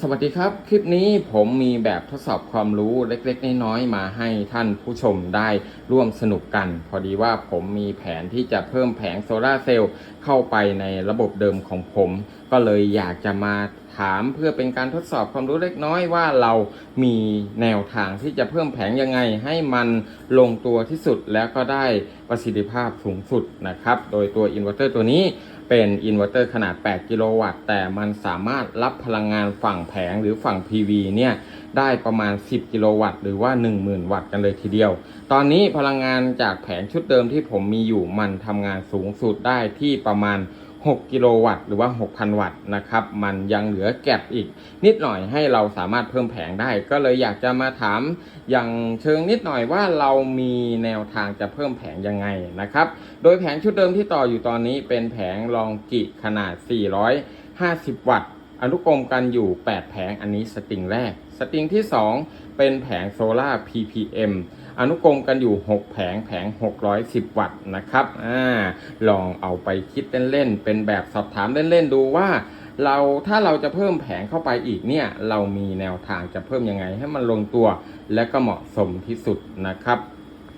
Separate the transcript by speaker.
Speaker 1: สวัสดีครับ คลิปนี้ผมมีแบบทดสอบความรู้เล็กๆ น้อยๆ มาให้ท่านผู้ชมได้ร่วมสนุกกัน พอดีว่าผมมีแผนที่จะเพิ่มแผงโซลาเซลล์เข้าไปในระบบเดิมของผม ก็เลยอยากจะมาถามเพื่อเป็นการทดสอบความรู้เล็กน้อยว่าเรามีแนวทางที่จะเพิ่มแผงยังไง ให้มันลงตัวที่สุดแล้วก็ได้ประสิทธิภาพสูงสุดนะครับ โดยตัวอินเวอร์เตอร์ตัวนี้เป็นอินเวอร์เตอร์ขนาด 8 กิโลวัตต์ แต่มันสามารถรับพลังงานฝั่งแผงหรือฝั่ง PV เนี่ยได้ประมาณ 10 กิโลวัตต์ หรือว่า 10,000 วัตต์กันเลยทีเดียว ตอนนี้พลังงานจากแผงชุดเดิมที่ผมมีอยู่มันทำงานสูงสุดได้ที่ประมาณ 6 กิโลวัตต์หรือว่า 6,000 วัตต์นะครับ มันยังเหลือแก็บอีก นิดหน่อยให้เราสามารถเพิ่มแผงได้ ก็เลยอยากจะมาถามอย่างเชิงนิดหน่อยว่าเรามีแนวทางจะเพิ่มแผงยังไงนะครับ โดยแผงชุดเดิมที่ต่ออยู่ตอนนี้เป็นแผงลองกิขนาด 450 วัตต์ อนุกรมกันอยู่ 8 แผงอันนี้สตริงแรก สตริงที่ 2 เป็นแผงโซล่า PPM อนุกรมกันอยู่ 6 แผงแผง 610 วัตต์นะครับอ่าลองเอาไปคิดเล่นๆเป็นแบบสอบถามเล่นๆดูว่าเราถ้าเราจะเพิ่มแผงเข้าไปอีกเนี่ย เรามีแนวทางจะเพิ่มยังไงให้มันลงตัว และก็เหมาะสมที่สุดนะครับ